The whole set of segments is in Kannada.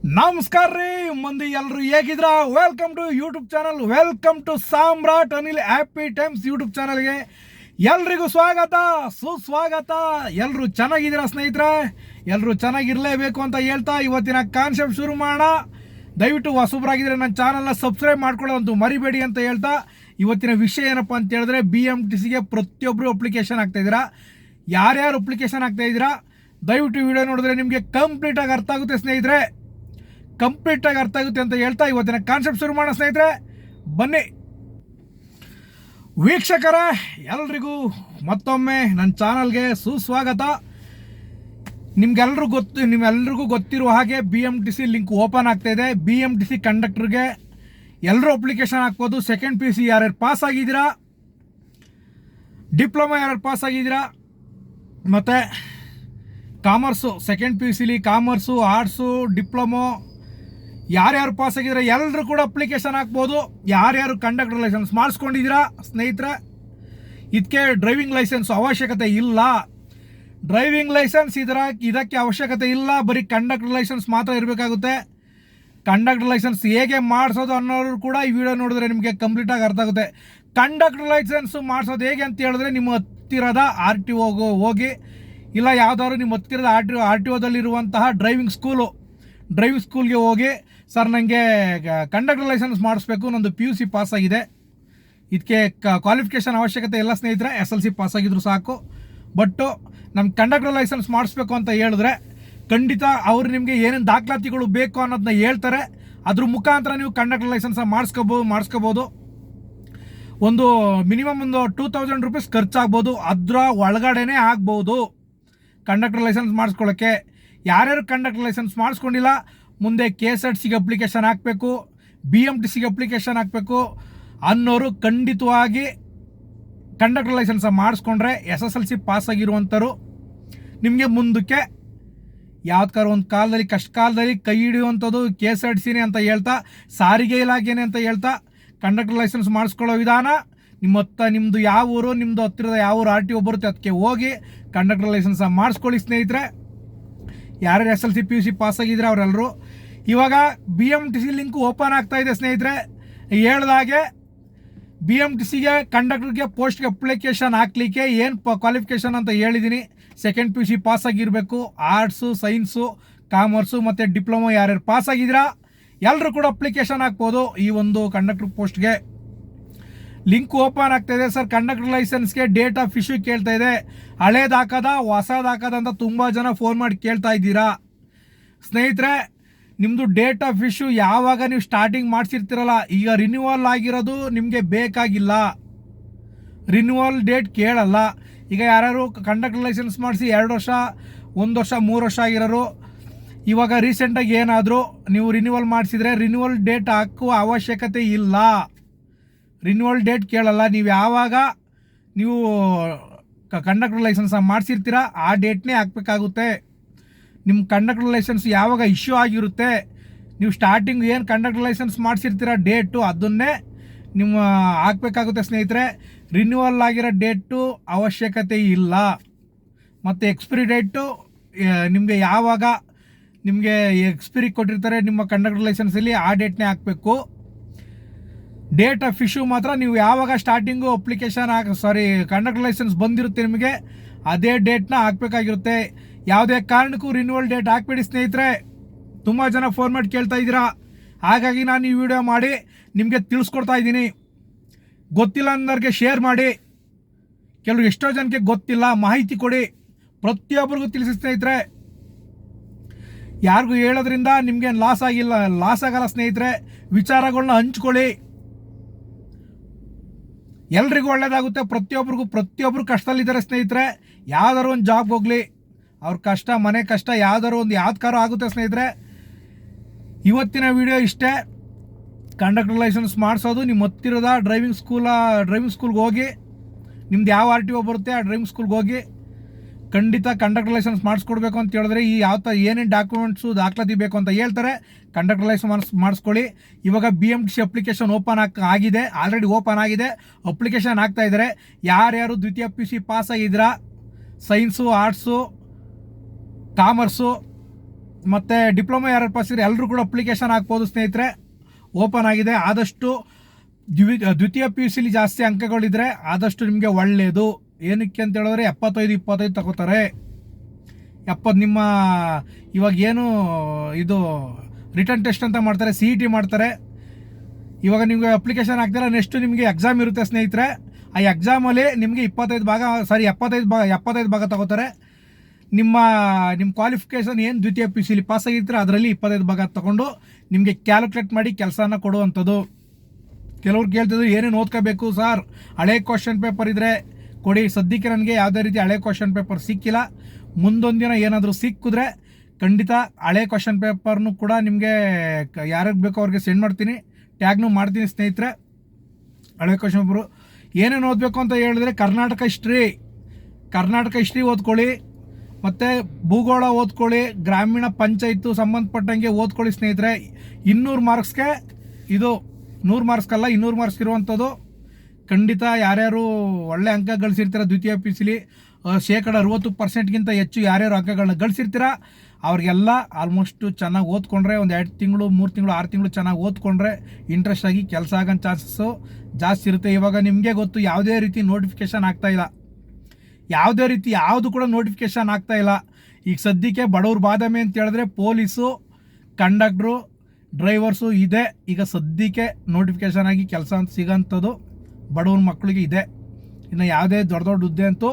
ನಮಸ್ಕಾರ ರೀ, ಮಂದಿ ಎಲ್ಲರೂ ಹೇಗಿದ್ರ? Welcome to YouTube channel welcome to Samrat Anil happy times YouTube ಚಾನಲ್ಗೆ ಎಲ್ರಿಗೂ ಸ್ವಾಗತ, ಸುಸ್ವಾಗತ. ಎಲ್ಲರೂ ಚೆನ್ನಾಗಿದ್ದೀರಾ ಸ್ನೇಹಿತರೆ? ಎಲ್ಲರೂ ಚೆನ್ನಾಗಿರಲೇಬೇಕು ಅಂತ ಹೇಳ್ತಾ ಇವತ್ತಿನ ಕಾನ್ಸೆಪ್ಟ್ ಶುರು ಮಾಡೋಣ. ದಯವಿಟ್ಟು ಹೊಸಬ್ರಾಗಿದ್ರೆ ನನ್ನ ಚಾನಲ್ನ ಸಬ್ಸ್ಕ್ರೈಬ್ ಮಾಡ್ಕೊಳ್ಳೋದಂತೂ ಮರಿಬೇಡಿ ಅಂತ ಹೇಳ್ತಾ, ಇವತ್ತಿನ ವಿಷಯ ಏನಪ್ಪ ಅಂತ ಹೇಳಿದ್ರೆ ಬಿ ಎಂ ಟಿ ಸಿಗೆ ಪ್ರತಿಯೊಬ್ಬರು ಅಪ್ಲಿಕೇಶನ್ ಆಗ್ತಾ ಇದ್ದೀರಾ. ಯಾರ್ಯಾರು ಅಪ್ಲಿಕೇಶನ್ ಆಗ್ತಾ ಇದ್ದೀರಾ? ದಯವಿಟ್ಟು ವಿಡಿಯೋ ನೋಡಿದ್ರೆ ನಿಮಗೆ ಕಂಪ್ಲೀಟಾಗಿ ಅರ್ಥ ಆಗುತ್ತೆ ಸ್ನೇಹಿತರೆ. ಕಂಪ್ಲೀಟಾಗಿ ಅರ್ಥ ಆಗುತ್ತೆ ಅಂತ ಹೇಳ್ತಾ ಇವತ್ತಿನ ಕಾನ್ಸೆಪ್ಟ್ ಶುರು ಮಾಡೋಣ, ಸ್ನೇಹಿತರೆ. ಬನ್ನಿ. ವೀಕ್ಷಕರ, ಎಲ್ರಿಗೂ ಮತ್ತೊಮ್ಮೆ ನನ್ನ ಚಾನಲ್ಗೆ ಸುಸ್ವಾಗತ. ನಿಮ್ಗೆಲ್ರಿಗೂ ಗೊತ್ತು, ನಿಮ್ಮೆಲ್ರಿಗೂ ಗೊತ್ತಿರುವ ಹಾಗೆ B M T C link open ಆಗ್ತಾ ಇದೆ. ಬಿ ಎಂ ಟಿ ಸಿ ಕಂಡಕ್ಟರ್ಗೆ ಎಲ್ಲರೂ ಅಪ್ಲಿಕೇಶನ್ ಹಾಕ್ಬೋದು. ಸೆಕೆಂಡ್ ಪಿ ಯು ಸಿ ಯಾರ್ಯಾರು ಪಾಸ್ ಆಗಿದ್ದೀರಾ? ಡಿಪ್ಲೊಮಾ ಯಾರ್ಯಾರು ಪಾಸ್ ಆಗಿದ್ದೀರಾ? ಮತ್ತು ಕಾಮರ್ಸು ಸೆಕೆಂಡ್ ಪಿ ಯು ಸಿಲಿ ಕಾಮರ್ಸು ಆರ್ಟ್ಸು ಡಿಪ್ಲೊಮೊ ಯಾರ್ಯಾರು ಪಾಸ್ ಆಗಿದ್ರೆ ಎಲ್ಲರೂ ಕೂಡ ಅಪ್ಲಿಕೇಶನ್ ಹಾಕ್ಬೋದು. ಯಾರ್ಯಾರು ಕಂಡಕ್ಟರ್ ಲೈಸೆನ್ಸ್ ಮಾಡಿಸ್ಕೊಂಡಿದ್ದೀರಾ ಸ್ನೇಹಿತರೆ? ಇದಕ್ಕೆ ಡ್ರೈವಿಂಗ್ ಲೈಸೆನ್ಸ್ ಅವಶ್ಯಕತೆ ಇಲ್ಲ. ಡ್ರೈವಿಂಗ್ ಲೈಸೆನ್ಸ್ ಇದರ ಇದಕ್ಕೆ ಅವಶ್ಯಕತೆ ಇಲ್ಲ. ಬರೀ ಕಂಡಕ್ಟರ್ ಲೈಸೆನ್ಸ್ ಮಾತ್ರ ಇರಬೇಕಾಗುತ್ತೆ. ಕಂಡಕ್ಟರ್ ಲೈಸೆನ್ಸ್ ಹೇಗೆ ಮಾಡಿಸೋದು ಅನ್ನೋರು ಕೂಡ ಈ ವಿಡಿಯೋ ನೋಡಿದ್ರೆ ನಿಮಗೆ ಕಂಪ್ಲೀಟಾಗಿ ಅರ್ಥ ಆಗುತ್ತೆ. ಕಂಡಕ್ಟರ್ ಲೈಸೆನ್ಸ್ ಮಾಡಿಸೋದು ಹೇಗೆ ಅಂತ ಹೇಳಿದ್ರೆ ನಿಮ್ಮ ಹತ್ತಿರದ ಆರ್ ಟಿ ಹೋಗಿ, ಇಲ್ಲ ಯಾವುದಾದ್ರು ನಿಮ್ಮ ಹತ್ತಿರದ ಆರ್ ಟಿ ಆರ್ ಟಿ ಒದಲ್ಲಿರುವಂತಹ ಡ್ರೈವಿಂಗ್ ಸ್ಕೂಲು ಡ್ರೈವಿಂಗ್ ಸ್ಕೂಲ್ಗೆ ಹೋಗಿ ಸರ್ ನನಗೆ ಕಂಡಕ್ಟರ್ ಲೈಸೆನ್ಸ್ ಮಾಡಿಸ್ಬೇಕು, ನಂದು ಪಿ ಯು ಸಿ ಪಾಸ್ ಆಗಿದೆ. ಇದಕ್ಕೆ ಕ್ವಾಲಿಫಿಕೇಷನ್ ಅವಶ್ಯಕತೆ ಎಲ್ಲ ಸ್ನೇಹಿತರೆ ಎಸ್ ಎಲ್ ಸಿ ಪಾಸ್ ಆಗಿದ್ರು ಸಾಕು. ಬಟ್ಟು ನಮ್ಮ ಕಂಡಕ್ಟರ್ ಲೈಸೆನ್ಸ್ ಮಾಡಿಸ್ಬೇಕು ಅಂತ ಹೇಳಿದ್ರೆ, ಖಂಡಿತ ಅವ್ರು ನಿಮಗೆ ಏನೇನು ದಾಖಲಾತಿಗಳು ಬೇಕು ಅನ್ನೋದನ್ನ ಹೇಳ್ತಾರೆ. ಅದ್ರ ಮುಖಾಂತರ ನೀವು ಕಂಡಕ್ಟರ್ ಲೈಸೆನ್ಸ್ ಮಾಡಿಸ್ಕೋಬೋದು ಮಾಡಿಸ್ಕೋಬೋದು. ಒಂದು ಮಿನಿಮಮ್ ಒಂದು ಟೂ ತೌಸಂಡ್ ರುಪೀಸ್ ಖರ್ಚಾಗ್ಬೋದು. ಅದರ ಒಳಗಡೆನೇ ಆಗ್ಬೋದು. ಕಂಡಕ್ಟರ್ ಲೈಸೆನ್ಸ್ ಮಾಡಿಸ್ಕೊಳ್ಳೋಕ್ಕೆ ಯಾರ್ಯಾರು ಕಂಡಕ್ಟರ್ ಲೈಸೆನ್ಸ್ ಮಾಡಿಸ್ಕೊಂಡಿಲ್ಲ ಮುಂದೆ ಕೆ ಎಸ್ ಆರ್ ಸಿಗೆ ಅಪ್ಲಿಕೇಶನ್ ಹಾಕಬೇಕು ಬಿ ಎಂ ಟಿ ಸಿಗೆ ಅಪ್ಲಿಕೇಶನ್ ಹಾಕಬೇಕು ಅನ್ನೋರು ಖಂಡಿತವಾಗಿ conductor licence ಮಾಡಿಸ್ಕೊಂಡ್ರೆ S S L C pass ಆಗಿರುವಂಥವ್ರು ನಿಮಗೆ ಮುಂದಕ್ಕೆ ಯಾವ್ದಾರು ಒಂದು ಕಾಲದಲ್ಲಿ, ಕಷ್ಟ ಕಾಲದಲ್ಲಿ ಕೈ ಹಿಡಿಯುವಂಥದ್ದು ಕೆ ಎಸ್ ಆರ್ ಟಿ ಸಿನೇ ಅಂತ ಹೇಳ್ತಾ, ಸಾರಿಗೆ ಇಲಾಖೆನೇ ಅಂತ ಹೇಳ್ತಾ ಕಂಡಕ್ಟರ್ ಲೈಸೆನ್ಸ್ ಮಾಡಿಸ್ಕೊಳ್ಳೋ ವಿಧಾನ ನಿಮ್ಮ ಹತ್ತ ನಿಮ್ಮದು ಯಾವ ಊರು ನಿಮ್ಮದು ಹತ್ತಿರದ ಯಾವ ಊರು, ಆರ್ ಟಿ ಒ ಬರುತ್ತೆ, ಅದಕ್ಕೆ ಹೋಗಿ ಕಂಡಕ್ಟರ್ ಲೈಸೆನ್ಸ್ ಮಾಡಿಸ್ಕೊಳ್ಳಿ ಸ್ನೇಹಿತರೆ. ಯಾರ್ಯಾರು S L C P U C pass ಆಗಿದ್ರೆ ಅವರೆಲ್ಲರೂ ಇವಾಗ B M T C link open ಆಗ್ತಾ ಇದೆ, ಸ್ನೇಹಿತರೆ. ಹೇಳ್ದಾಗೆ ಬಿ ಎಂ ಟಿ ಸಿಗೆ ಕಂಡಕ್ಟರ್ಗೆ ಪೋಸ್ಟ್ಗೆ ಅಪ್ಲಿಕೇಶನ್ ಹಾಕ್ಲಿಕ್ಕೆ ಏನು ಪ ಕ್ವಾಲಿಫಿಕೇಷನ್ ಅಂತ ಹೇಳಿದ್ದೀನಿ second P U C pass ಆಗಿರಬೇಕು. ಆರ್ಟ್ಸು ಸೈನ್ಸು ಕಾಮರ್ಸು ಮತ್ತು ಡಿಪ್ಲೊಮೊ ಯಾರ್ಯಾರು ಪಾಸ್ ಆಗಿದ್ದೀರಾ ಎಲ್ಲರೂ ಕೂಡ ಅಪ್ಲಿಕೇಶನ್ ಹಾಕ್ಬೋದು ಈ ಒಂದು ಕಂಡಕ್ಟರ್ ಪೋಸ್ಟ್ಗೆ ಲಿಂಕ್ ಓಪನ್ ಆಗ್ತಾ ಇದೆ ಸರ್. ಕಂಡಕ್ಟರ್ ಲೈಸೆನ್ಸ್ಗೆ ಡೇಟ್ ಆಫ್ ಇಶ್ಯೂ ಕೇಳ್ತಾ ಇದೆ. ಹಳೇದಾಕದ, ಹೊಸದಾಕದ ಅಂತ ತುಂಬ ಜನ ಫೋನ್ ಮಾಡಿ ಕೇಳ್ತಾ ಇದ್ದೀರಾ. ಸ್ನೇಹಿತರೆ ನಿಮ್ಮದು ಡೇಟ್ ಆಫ್ ಇಶ್ಯೂ ಯಾವಾಗ ನೀವು ಸ್ಟಾರ್ಟಿಂಗ್ ಮಾಡಿಸಿರ್ತೀರಲ್ಲ, ಈಗ ರಿನ್ಯೂವಲ್ ಆಗಿರೋದು ನಿಮಗೆ ಬೇಕಾಗಿಲ್ಲ. ರಿನ್ಯೂವಲ್ ಡೇಟ್ ಕೇಳಲ್ಲ. ಈಗ ಯಾರು ಕಂಡಕ್ಟರ್ ಲೈಸೆನ್ಸ್ ಮಾಡಿಸಿ ಎರಡು ವರ್ಷ, ಒಂದು ವರ್ಷ, ಮೂರು ವರ್ಷ ಆಗಿರೋರು, ಇವಾಗ ರೀಸೆಂಟಾಗಿ ಏನಾದರೂ ನೀವು ರಿನ್ಯೂವಲ್ ಮಾಡಿಸಿದರೆ ರಿನ್ಯೂವಲ್ ಡೇಟ್ ಹಾಕುವ ಅವಶ್ಯಕತೆ ಇಲ್ಲ. ರಿನ್ಯೂವಲ್ ಡೇಟ್ ಕೇಳಲ್ಲ. ನೀವು ಯಾವಾಗ ನೀವು ಕಂಡಕ್ಟರ್ ಲೈಸೆನ್ಸ್ ಮಾಡಿಸಿರ್ತೀರ, ಆ ಡೇಟ್ನೇ ಹಾಕ್ಬೇಕಾಗುತ್ತೆ. ನಿಮ್ಮ ಕಂಡಕ್ಟರ್ ಲೈಸೆನ್ಸ್ ಯಾವಾಗ ಇಶ್ಯೂ ಆಗಿರುತ್ತೆ, ನೀವು ಸ್ಟಾರ್ಟಿಂಗ್ ಏನು ಕಂಡಕ್ಟರ್ ಲೈಸೆನ್ಸ್ ಮಾಡಿಸಿರ್ತೀರ ಡೇಟು ಅದನ್ನೇ ನಿಮ್ಮ ಹಾಕ್ಬೇಕಾಗುತ್ತೆ ಸ್ನೇಹಿತರೆ. ರಿನ್ಯೂವಲ್ ಆಗಿರೋ ಡೇಟು ಅವಶ್ಯಕತೆ ಇಲ್ಲ. ಮತ್ತು ಎಕ್ಸ್ಪಿರಿ ಡೇಟು ನಿಮಗೆ ಯಾವಾಗ ನಿಮಗೆ ಎಕ್ಸ್ಪಿರಿ ಕೊಟ್ಟಿರ್ತಾರೆ ನಿಮ್ಮ ಕಂಡಕ್ಟರ್ ಲೈಸೆನ್ಸಲ್ಲಿ ಆ ಡೇಟ್ನೇ ಹಾಕಬೇಕು. ಡೇಟ್ ಆಫ್ ಇಶ್ಯೂ ಮಾತ್ರ ನೀವು ಯಾವಾಗ ಸ್ಟಾರ್ಟಿಂಗು ಅಪ್ಲಿಕೇಶನ್ ಹಾಕಿ ಸಾರಿ ಕಂಡಕ್ಟರ್ ಲೈಸೆನ್ಸ್ ಬಂದಿರುತ್ತೆ ನಿಮಗೆ, ಅದೇ ಡೇಟ್ನ ಹಾಕಬೇಕಾಗಿರುತ್ತೆ. ಯಾವುದೇ ಕಾರಣಕ್ಕೂ ರಿನ್ಯೂವಲ್ ಡೇಟ್ ಹಾಕ್ಬೇಡಿ ಸ್ನೇಹಿತರೆ. ತುಂಬ ಜನ ಫೋನ್ ಮಾಡಿ ಕೇಳ್ತಾ ಇದ್ದೀರಾ. ಹಾಗಾಗಿ ನಾನು ಈ ವಿಡಿಯೋ ಮಾಡಿ ನಿಮಗೆ ತಿಳಿಸ್ಕೊಡ್ತಾ ಇದ್ದೀನಿ. ಗೊತ್ತಿಲ್ಲ ಅನ್ನೋರಿಗೆ ಶೇರ್ ಮಾಡಿ. ಕೆಲವು ಎಷ್ಟೋ ಜನಕ್ಕೆ ಗೊತ್ತಿಲ್ಲ, ಮಾಹಿತಿ ಕೊಡಿ. ಪ್ರತಿಯೊಬ್ಬರಿಗೂ ತಿಳಿಸಿ ಸ್ನೇಹಿತರೆ. ಯಾರಿಗೂ ಹೇಳೋದ್ರಿಂದ ನಿಮಗೆ ಲಾಸ್ ಆಗಿಲ್ಲ ಲಾಸ್ ಆಗಲ್ಲ ಸ್ನೇಹಿತರೆ. ವಿಚಾರಗಳನ್ನ ಹಂಚ್ಕೊಳ್ಳಿ. ಎಲ್ರಿಗೂ ಒಳ್ಳೇದಾಗುತ್ತೆ. ಪ್ರತಿಯೊಬ್ಬರಿಗೂ ಪ್ರತಿಯೊಬ್ಬರು ಕಷ್ಟದಲ್ಲಿದ್ದಾರೆ ಸ್ನೇಹಿತರೆ. ಯಾವ್ದಾದ್ರು ಒಂದು ಜಾಬ್ಗೆ ಹೋಗಲಿ. ಅವ್ರ ಕಷ್ಟ, ಮನೆ ಕಷ್ಟ ಯಾವ್ದಾರು ಒಂದು ಯಾವ್ದು ಆಗುತ್ತೆ ಸ್ನೇಹಿತರೆ. ಇವತ್ತಿನ ವಿಡಿಯೋ ಇಷ್ಟೇ. ಕಂಡಕ್ಟರ್ ಲೈಸೆನ್ಸ್ ಮಾಡಿಸೋದು. ನಿಮ್ಮ ಹತ್ತಿರದ ಡ್ರೈವಿಂಗ್ ಸ್ಕೂಲ ಡ್ರೈವಿಂಗ್ ಸ್ಕೂಲ್ಗೆ ಹೋಗಿ. ನಿಮ್ದು ಯಾವ ಆರ್ ಟಿ ಒ ಬರುತ್ತೆ, ಆ ಡ್ರೈವಿಂಗ್ ಸ್ಕೂಲ್ಗೆ ಹೋಗಿ. ಖಂಡಿತ ಕಂಡಕ್ಟರ್ ಲೈಸೆನ್ಸ್ ಮಾಡಿಸ್ಕೊಡ್ಬೇಕು ಅಂತ ಹೇಳಿದ್ರೆ, ಈ ಯಾವ ಥರ ಏನೇನು ಡಾಕ್ಯುಮೆಂಟ್ಸು ದಾಖಲಾತಿ ಬೇಕು ಅಂತ ಹೇಳ್ತಾರೆ ಕಂಡಕ್ಟರ್ ಲೈಸೆನ್ಸ್ ಮಾಡಿಸ್ ಮಾಡಿಸ್ಕೊಳ್ಳಿ. ಇವಾಗ B M T C application open ಆಗ ಆಗಿದೆ. ಆಲ್ರೆಡಿ ಓಪನ್ ಆಗಿದೆ. ಅಪ್ಲಿಕೇಶನ್ ಆಗ್ತಾ ಇದ್ದಾರೆ ಯಾರ್ಯಾರು ದ್ವಿತೀಯ ಪಿ ಸಿ ಪಾಸ್ ಆಗಿದ್ದೀರಾ ಸೈನ್ಸು ಆರ್ಟ್ಸು ಕಾಮರ್ಸು, ಮತ್ತು ಡಿಪ್ಲೊಮಾ ಯಾರು ಪಾಸ್ ಇದ್ರೆ ಎಲ್ಲರೂ ಕೂಡ ಅಪ್ಲಿಕೇಶನ್ ಹಾಕ್ಬೋದು ಸ್ನೇಹಿತರೆ. ಓಪನ್ ಆಗಿದೆ. ಆದಷ್ಟು ದ್ವಿ, ದ್ವಿತೀಯ ಪಿ ಯು ಸಿಲಿ ಜಾಸ್ತಿ ಅಂಕಗಳಿದ್ರೆ ಆದಷ್ಟು ನಿಮಗೆ ಒಳ್ಳೆಯದು ಏನಕ್ಕೆ ಅಂತ ಹೇಳಿದ್ರೆ ಎಪ್ಪತ್ತೈದು, ಇಪ್ಪತ್ತೈದು ತಗೋತಾರೆ. ಎಪ್ಪತ್ತು ನಿಮ್ಮ ಇವಾಗ ಏನು ಇದು ರಿಟರ್ನ್ ಟೆಸ್ಟ್ ಅಂತ ಮಾಡ್ತಾರೆ, ಸಿ ಇ ಟಿ ಮಾಡ್ತಾರೆ. ಇವಾಗ ನಿಮಗೆ ಅಪ್ಲಿಕೇಶನ್ ಹಾಕ್ತಾರೆ, ನೆಕ್ಸ್ಟ್ ನಿಮಗೆ ಎಕ್ಸಾಮ್ ಇರುತ್ತೆ ಸ್ನೇಹಿತರೆ. ಆ ಎಕ್ಸಾಮಲ್ಲಿ ನಿಮಗೆ ಇಪ್ಪತ್ತೈದು ಭಾಗ, ಸಾರಿ ಎಪ್ಪತ್ತೈದು ಭಾಗ ಎಪ್ಪತ್ತೈದು ಭಾಗ ತಗೋತಾರೆ. ನಿಮ್ಮ ನಿಮ್ಮ ಕ್ವಾಲಿಫಿಕೇಷನ್ ಏನು ದ್ವಿತೀಯ ಪಿ ಸಿಲಿ ಪಾಸ್ ಅದರಲ್ಲಿ ಇಪ್ಪತ್ತೈದು ಭಾಗ ತಗೊಂಡು ನಿಮಗೆ ಕ್ಯಾಲ್ಕುಲೇಟ್ ಮಾಡಿ ಕೆಲಸನ ಕೊಡುವಂಥದ್ದು. ಕೆಲವ್ರು ಕೇಳ್ತಿದ್ರು ಏನೇನು ಓದ್ಕೋಬೇಕು ಸರ್? ಹಳೆ ಕ್ವಶನ್ ಪೇಪರ್ ಇದ್ದರೆ ಕೊಡಿ. ಸದ್ಯಕ್ಕೆ ನನಗೆ ಯಾವುದೇ ರೀತಿ ಹಳೆ ಕ್ವಶನ್ ಪೇಪರ್ ಸಿಕ್ಕಿಲ್ಲ. ಮುಂದೊಂದು ದಿನ ಏನಾದರೂ ಸಿಕ್ಕಿದ್ರೆ ಖಂಡಿತ ಹಳೆ ಕ್ವಶನ್ ಪೇಪರ್ನು ಕೂಡ ನಿಮಗೆ ಯಾರಿಗೆ ಬೇಕೋ ಅವ್ರಿಗೆ ಸೆಂಡ್ ಮಾಡ್ತೀನಿ. ಟ್ಯಾಗ್ನು ಮಾಡ್ತೀನಿ ಸ್ನೇಹಿತರೆ. ಹಳೆ ಕ್ವಶನ್ ಪೇಪರು ಏನೇನು ಓದಬೇಕು ಅಂತ ಹೇಳಿದ್ರೆ ಕರ್ನಾಟಕ ಹಿಸ್ಟ್ರಿ ಕರ್ನಾಟಕ ಹಿಸ್ಟ್ರಿ ಓದ್ಕೊಳ್ಳಿ. ಮತ್ತು ಭೂಗೋಳ ಓದ್ಕೊಳ್ಳಿ, ಗ್ರಾಮೀಣ ಪಂಚಾಯತು ಸಂಬಂಧಪಟ್ಟಂಗೆ ಓದ್ಕೊಳ್ಳಿ ಸ್ನೇಹಿತರೆ. ಇನ್ನೂರು ಮಾರ್ಕ್ಸ್ಗೆ ಇದು ನೂರು ಮಾರ್ಕ್ಸ್ಗಲ್ಲ ಇನ್ನೂರು ಮಾರ್ಕ್ಸ್ ಇರುವಂಥದ್ದು. ಖಂಡಿತ ಯಾರ್ಯಾರು ಒಳ್ಳೆ ಅಂಕ ಗಳಿಸಿರ್ತೀರ ದ್ವಿತೀಯ ಪಿ ಸಿಲಿ ಶೇಕಡ ಅರವತ್ತು ಪರ್ಸೆಂಟ್ಗಿಂತ ಹೆಚ್ಚು ಯಾರ್ಯಾರು ಅಂಕಗಳನ್ನ ಗಳಿಸಿರ್ತೀರ, ಅವ್ರಿಗೆಲ್ಲ ಆಲ್ಮೋಸ್ಟು ಚೆನ್ನಾಗಿ ಓದ್ಕೊಂಡ್ರೆ, ಒಂದು ಎರಡು ತಿಂಗಳು, ಮೂರು ತಿಂಗಳು, ಆರು ತಿಂಗಳು ಚೆನ್ನಾಗಿ ಓದ್ಕೊಂಡ್ರೆ ಇಂಟ್ರೆಸ್ಟ್ ಆಗಿ ಕೆಲಸ ಆಗೋ ಚಾನ್ಸಸ್ಸು ಜಾಸ್ತಿ ಇರುತ್ತೆ. ಇವಾಗ ನಿಮಗೆ ಗೊತ್ತು, ಯಾವುದೇ ರೀತಿ ನೋಟಿಫಿಕೇಶನ್ ಆಗ್ತಾ ಇಲ್ಲ. ಯಾವುದೇ ರೀತಿ ಯಾವುದು ಕೂಡ ನೋಟಿಫಿಕೇಶನ್ ಆಗ್ತಾ ಇಲ್ಲ. ಈಗ ಸದ್ಯಕ್ಕೆ ಬಡವ್ರ ಬಾದಾಮಿ ಅಂತ ಹೇಳಿದ್ರೆ ಪೊಲೀಸು ಕಂಡಕ್ಟ್ರು ಡ್ರೈವರ್ಸು ಇದೆ. ಈಗ ಸದ್ಯಕ್ಕೆ ನೋಟಿಫಿಕೇಶನ್ ಆಗಿ ಕೆಲಸ ಅಂತ ಸಿಗೋಂಥದ್ದು ಬಡವ್ರ ಮಕ್ಕಳಿಗೆ ಇದೆ. ಇನ್ನು ಯಾವುದೇ ದೊಡ್ಡ ದೊಡ್ಡ ಹುದ್ದೆ ಅಂತೂ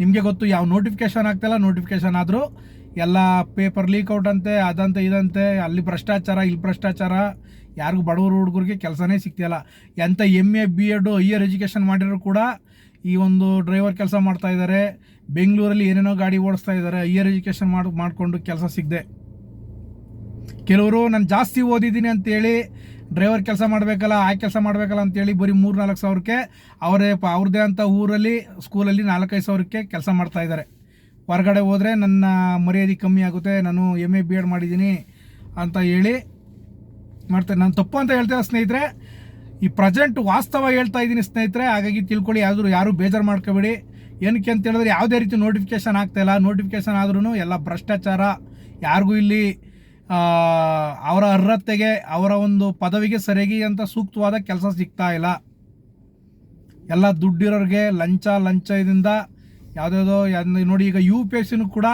ನಿಮಗೆ ಗೊತ್ತು ಯಾವ ನೋಟಿಫಿಕೇಶನ್ ಆಗ್ತಾಯಿಲ್ಲ ನೋಟಿಫಿಕೇಶನ್ ಆದರೂ ಎಲ್ಲ ಪೇಪರ್ ಲೀಕ್ ಔಟ್ ಅಂತೆ, ಅದಂತೆ ಇದಂತೆ, ಅಲ್ಲಿ ಭ್ರಷ್ಟಾಚಾರ, ಇಲ್ಲಿ ಭ್ರಷ್ಟಾಚಾರ, ಯಾರಿಗೂ ಬಡವರು ಹುಡುಗರಿಗೆ ಕೆಲಸನೇ ಸಿಗ್ತಿಲ್ಲ ಎಂಥ M A B Ed higher education ಮಾಡಿದ್ರು ಕೂಡ ಈ ಒಂದು ಡ್ರೈವರ್ ಕೆಲಸ ಮಾಡ್ತಾ ಇದ್ದಾರೆ ಬೆಂಗಳೂರಲ್ಲಿ ಏನೇನೋ ಗಾಡಿ ಓಡಿಸ್ತಾ ಇದ್ದಾರೆ ಹೈಯರ್ ಎಜುಕೇಷನ್ ಮಾಡಿ, ಮಾಡಿಕೊಂಡು ಕೆಲಸ ಸಿಗದೆ. ಕೆಲವರು, ನಾನು ಜಾಸ್ತಿ ಓದಿದ್ದೀನಿ ಅಂತೇಳಿ ಡ್ರೈವರ್ ಕೆಲಸ ಮಾಡಬೇಕಲ್ಲ, ಆ ಕೆಲಸ ಮಾಡಬೇಕಲ್ಲ ಅಂತೇಳಿ ಬರೀ ಮೂರು ನಾಲ್ಕು ಸಾವಿರಕ್ಕೆ ಅವರೇ ಪ, ಅವ್ರದ್ದೇ ಅಂತ ಊರಲ್ಲಿ ಸ್ಕೂಲಲ್ಲಿ ನಾಲ್ಕೈದು ಸಾವಿರಕ್ಕೆ ಕೆಲಸ ಮಾಡ್ತಾ ಇದ್ದಾರೆ ಹೊರಗಡೆ ಹೋದರೆ ನನ್ನ ಮರ್ಯಾದೆ ಕಮ್ಮಿ ಆಗುತ್ತೆ. ನಾನು ಎಂ ಎ ಬಿ ಎಡ್ ಮಾಡಿದ್ದೀನಿ ಅಂತ ಹೇಳಿ ಮಾಡ್ತಾರೆ. ನಾನು ತಪ್ಪು ಅಂತ ಹೇಳ್ತೇನೆ ಸ್ನೇಹಿತರೆ ಈ ಪ್ರೆಸೆಂಟ್ ವಾಸ್ತವ ಹೇಳ್ತಾ ಇದ್ದೀನಿ ಸ್ನೇಹಿತರೆ, ಹಾಗಾಗಿ ತಿಳ್ಕೊಳ್ಳಿ ಯಾವ್ದು ಯಾರು ಬೇಜಾರು ಮಾಡ್ಕೋಬೇಡಿ. ಏನಕ್ಕೆ ಅಂತ ಹೇಳಿದ್ರೆ ಯಾವುದೇ ರೀತಿ ನೋಟಿಫಿಕೇಶನ್ ಇಲ್ಲ. ನೋಟಿಫಿಕೇಶನ್ ಆದ್ರೂ ಎಲ್ಲ ಭ್ರಷ್ಟಾಚಾರ. ಯಾರಿಗೂ ಇಲ್ಲಿ ಅವರ ಅರ್ಹತೆಗೆ, ಅವರ ಒಂದು ಪದವಿಗೆ ಸರಿಯಾಗಿ ಅಂತ ಸೂಕ್ತವಾದ ಕೆಲಸ ಸಿಗ್ತಾ ಇಲ್ಲ. ಎಲ್ಲ ದುಡ್ಡಿರೋರಿಗೆ ಲಂಚ ಲಂಚ ಇದರಿಂದ ಯಾವುದ್ಯಾವುದೋ ನೋಡಿ, ಈಗ ಯು ಪಿ ಎಸ್ ಸಿನೂ ಕೂಡ,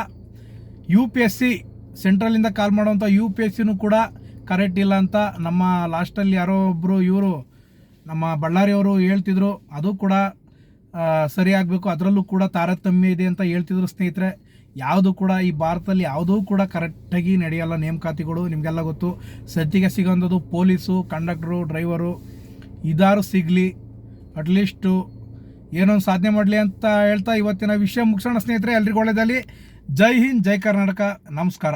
ಯು ಪಿ ಎಸ್ ಸಿ ಸೆಂಟ್ರಲಿಂದ ಕಾಲ್ ಮಾಡುವಂಥ ಯು ಪಿ ಎಸ್ ಸಿನೂ ಕೂಡ ಕರೆಕ್ಟ್ ಇಲ್ಲ ಅಂತ ನಮ್ಮ ಲಾಸ್ಟಲ್ಲಿ ಯಾರೋ ಒಬ್ಬರು ಇವರು ನಮ್ಮ ಬಳ್ಳಾರಿಯವರು ಹೇಳ್ತಿದ್ರು, ಅದು ಕೂಡ ಸರಿಯಾಗಬೇಕು ಅದರಲ್ಲೂ ಕೂಡ ತಾರತಮ್ಯ ಇದೆ ಅಂತ ಹೇಳ್ತಿದ್ರು ಸ್ನೇಹಿತರೆ. ಯಾವುದು ಕೂಡ ಈ ಭಾರತದಲ್ಲಿ ಯಾವುದೂ ಕೂಡ ಕರೆಕ್ಟಾಗಿ ನಡೆಯಲ್ಲ ನೇಮಕಾತಿಗಳು, ನಿಮಗೆಲ್ಲ ಗೊತ್ತು. ಸದ್ಯಕ್ಕೆ ಸಿಗೋಂಥದ್ದು ಪೊಲೀಸು, ಕಂಡಕ್ಟ್ರು, ಡ್ರೈವರು, ಇದಾರು ಸಿಗಲಿ ಅಟ್ಲೀಸ್ಟು ಏನೊಂದು ಸಾಧನೆ ಮಾಡಲಿ ಅಂತ ಹೇಳ್ತಾ ಇವತ್ತಿನ ವಿಷಯ ಮುಗಿಸೋಣ ಸ್ನೇಹಿತರೆ. ಎಲ್ರಿಗೂ ಒಳ್ಳೆಯದಲ್ಲಿ ಜೈ ಹಿಂದ್, ಜೈ ಕರ್ನಾಟಕ. ನಮಸ್ಕಾರ.